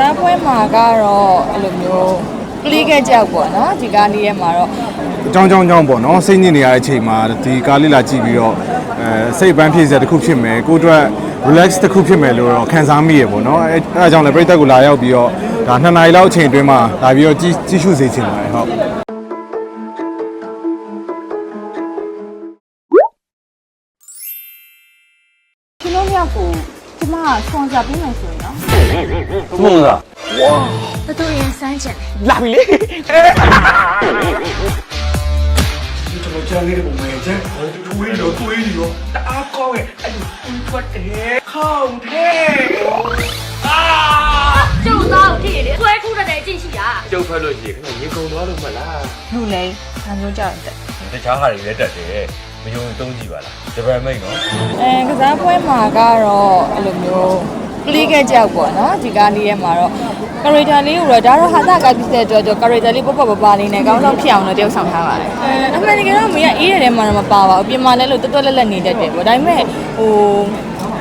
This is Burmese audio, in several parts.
စားပွဲမှာကတော့အဲ့လိုမျိုးပလီကကြောက်ပေါ့နော်ဒီကားလေးထဲမှာတော့အကြောင်းကြောင်းကြောင်းပေါ့နော်စိတ်ညစ်နေရတဲ့အချိန်မှာဒီကားလေးလာကြည့်ပြီးတော့အဲစိတ်ပန်းဖြည့်စရာတစ်ခုဖြစ်မယ်ကိုယ့်အတွက် relax တစ်ခုဖြစ်မယ်လို့တော့ခံစားမိရပေါ့နော်အဲအဲအကြောင်းလည်းပြိတ္တကိုလာရောက်ပြီးတော့ဒါနှစ်နာရီလောက်အချိန်အတွင်းမှာလာပြီးတော့ကြည့်ကြည့်ရှုစေချင်ပါတယ်ဟုတ်ရှင်တို့မြောက်ကိုကျမကဆွန်ဆာပေးမယ်ဆိုရင်နော် မဟုတ်လားဘသူရင်စမ်းချင်တယ်လာပြီလေကျွန်တော်ကြားခဲ့တဲ့ပုံမှန်ကျန်တွေးလို့တွေးလို့တအားကောင်းရဲ့အဲ့ဒီဦးထွက်တယ်ခေါင်းထဲကျုပ်သားကိုဖြစ်ရလေဆွဲခုတတဲ့ကြည့်ရှိတာကျုပ်ဖက်လို့ရှိရင်ခဏငင်ကုန်သွားလို့မလားလူလေအမျိုးကြောက်တယ်တခြားဟာတွေလည်းတက်တယ်မယုံသုံးကြည့်ပါလားဂျပန်မိတ်နော်အဲကစားပွဲမှာကတော့အဲ့လိုမျိုး ပလီကကြောက်ပေါ့နော်ဒီကားလေးထဲမှာတော့ကာရက်တာလေးကိုတော့ဒါတော့ဟာတာကပြည့်တဲ့အတွက်ကာရက်တာလေးပေါ့ပေါ့ပပလေးနဲ့ကောင်းကောင်းဖြစ်အောင်တော့တယောက်ဆောင်ထားပါတယ်အဲအမှန်တကယ်တော့မင်းကအေးရတဲ့မှာတော့မပါပါဘူးပြင်မာလဲလို့တွတ်တွတ်လက်လက်နေတတ်တယ်ပေါ့ဒါပေမဲ့ဟို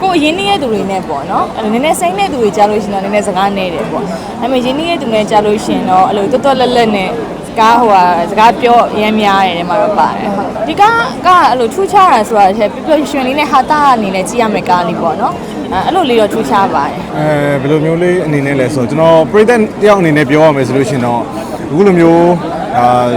ကိုအရင်နေတဲ့သူတွေနဲ့ပေါ့နော်အဲ့လိုနည်းနည်းစိမ့်တဲ့သူတွေကြားလို့ရှိရင်တော့နည်းနည်းစကားနေတယ်ပေါ့ဒါပေမဲ့ရင်းနေတဲ့သူတွေကြားလို့ရှိရင်တော့အဲ့လိုတွတ်တွတ်လက်လက်နဲ့စကားဟိုဟာစကားပြောအရင်များရတယ်မှာတော့ပါတယ်ဟုတ်ဒီကားကအဲ့လိုထူးခြားတာဆိုတာတစ်ချက်ပြပြရွှင်လေးနဲ့ဟာတာအနေနဲ့ကြည့်ရမယ့်ကားလေးပေါ့နော် အဲ့လိုလေးတော့ထူးခြားပါတယ်အဲဘယ်လိုမျိုးလေးအနေနဲ့လဲဆိုတော့ကျွန်တော်ပြိတ္တတယောက်အနေနဲ့ပြောရမယ်ဆိုလို့ရှိရင်တော့အခုလိုမျိုးအာ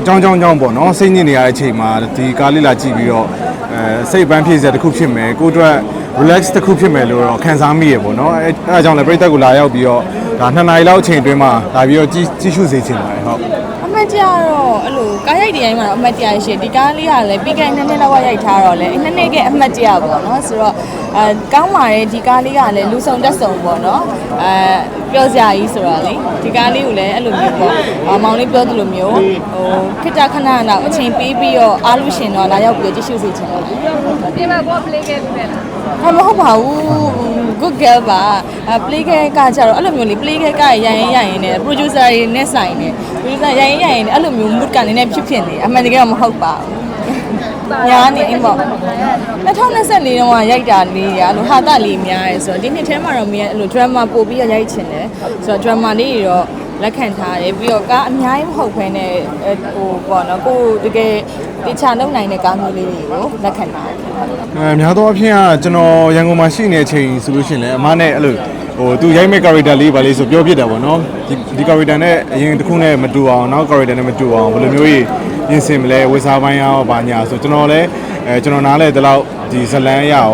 အကြောင်းကြောင်းကြောင်းပေါ့နော်စိတ်ညစ်နေရတဲ့အချိန်မှာဒီကားလေးလာကြည့်ပြီးတော့အဲစိတ်ပန်းဖြည့်စရာတစ်ခုဖြစ်မယ်ကိုယ့်အတွက် relax တစ်ခုဖြစ်မယ်လို့တော့ခံစားမိရပေါ့နော်အဲအဲအကြောင်းလည်းပြိတ္တကိုလာရောက်ပြီးတော့ဒါနှစ်နာရီလောက်အချိန်အတွင်းမှာလာပြီးတော့ကြည့်ကြည့်ရှုစေချင်ပါတယ်ဟုတ်အမှတ်တရတော့အဲ့လိုကား ရိုက်တဲ့ရိုင်းမှာတော့အမှတ်တရရှိတယ်ဒီကားလေးကလည်းပြီးခဲ့တဲ့နှစ်နှစ်လောက်ကရိုက်ထားတော့လေနှစ်နှစ်ကအမှတ်တရပေါ့နော်ဆိုတော့အဲကောင်းပါတယ်ဒီကားလေးကလည်းလူဆောင်တက်ဆောင်ပေါ့နော်အဲပြောစရာကြီးဆိုတော့လေဒီကားလေးကိုလည်းအဲ့လိုမျိုးပေါ့အမောင်လေးပြောသလိုမျိုးဟိုခစ်တခဏတော့အချိန်ပေးပြီးတော့အားလို့ရှင်တော့လာရောက်ပြီးကြည့်ရှုစေချင်တယ်ဒီမှာဘောပလေးခဲ့ပြီလားအမဟုတ်ပါဘူး good girl ပါအ play ခဲကကြတော့အဲ့လိုမျိုးလေ play ခဲကရရင်ရရင်နဲ့ producer တွေနဲ့ဆိုင်နေ producer ရရင်ရရင်နဲ့အဲ့လိုမျိုး mood ကနေနဲ့ဖြစ်ဖြစ်နေအမှန်တကယ်တော့မဟုတ်ပါဘူးညာနေအိမ်ပေါ့2024တုန်းကရိုက်တာလေးရအဲ့လိုဟာတလေးများရဲဆိုတော့ဒီနှစ်ထဲမှာတော့မင်းအဲ့လို drama ပို့ပြီးတော့ရိုက်ချင်တယ်ဆိုတော့ drama လေးတွေတော့ လက်ခံထားတယ်ပြီးတော့ကားအများကြီးမဟုတ်ဘဲနဲ့ဟိုပေါ့နော်ကိုတကယ်တေချာလုံနိုင်တဲ့ကားမျိုးလေးတွေကိုလက်ခံထားတယ်အဲများသောအားဖြင့်ကကျွန်တော်ရန်ကုန်မှာရှိနေတဲ့အချိန်ဆိုလို့ရှိရင်လည်းအမနဲ့အဲ့လိုဟိုသူရိုက်မဲ့ character လေးပါလေးဆိုပြောပြတာပေါ့နော်ဒီဒီ character နဲ့အရင်တစ်ခုနဲ့မတူအောင်နောက် character နဲ့မတူအောင်ဘယ်လိုမျိုးကြီးပြင်ဆင်မလဲဝေစားပိုင်းရောဘာညာဆိုကျွန်တော်လည်းအဲကျွန်တော်နားလဲဒီလောက်ဒီဇလန်းရရော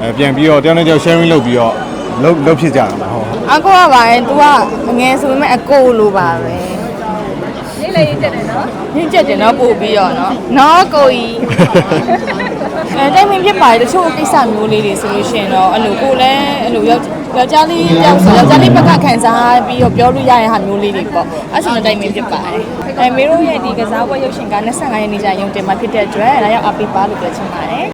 အဲပြန်ပြီးတော့တယောက်နဲ့တယောက် sharing လုပ်ပြီးတော့ လုပ်လုပ်ဖြစ်ကြတာပါဟုတ်အကိုကပါရင် तू ကအငယ်ဆိုပေမဲ့အကိုလိုပါပဲလေးလေးတက်တယ်နော်ညစ်ချက်တယ်နော်ပို့ပြီးတော့နော်နော်ကိုကြီးအဲတိုင်မင်ဖြစ်ပါတယ်တချို့ကိစ္စမျိုးလေးတွေဆိုလို့ရှိရင်တော့အဲ့လိုကိုလည်းအဲ့လိုယောက်ယောက်ျားလေးယောက်ယောက်ျားလေးဘက်ကခံစားပြီးတော့ပြောလို့ရတဲ့ဟာမျိုးလေးတွေပေါ့အဲ့ဆိုတော့တိုင်မင်ဖြစ်ပါတယ်အဲမေတို့ရဲ့ဒီကစားပွဲရုပ်ရှင်က25ရက်နေ့ကျရင်ရုံတင်မှာဖြစ်တဲ့အတွက်လာရောက်အပိပါလို့ပြောချင်ပါတယ်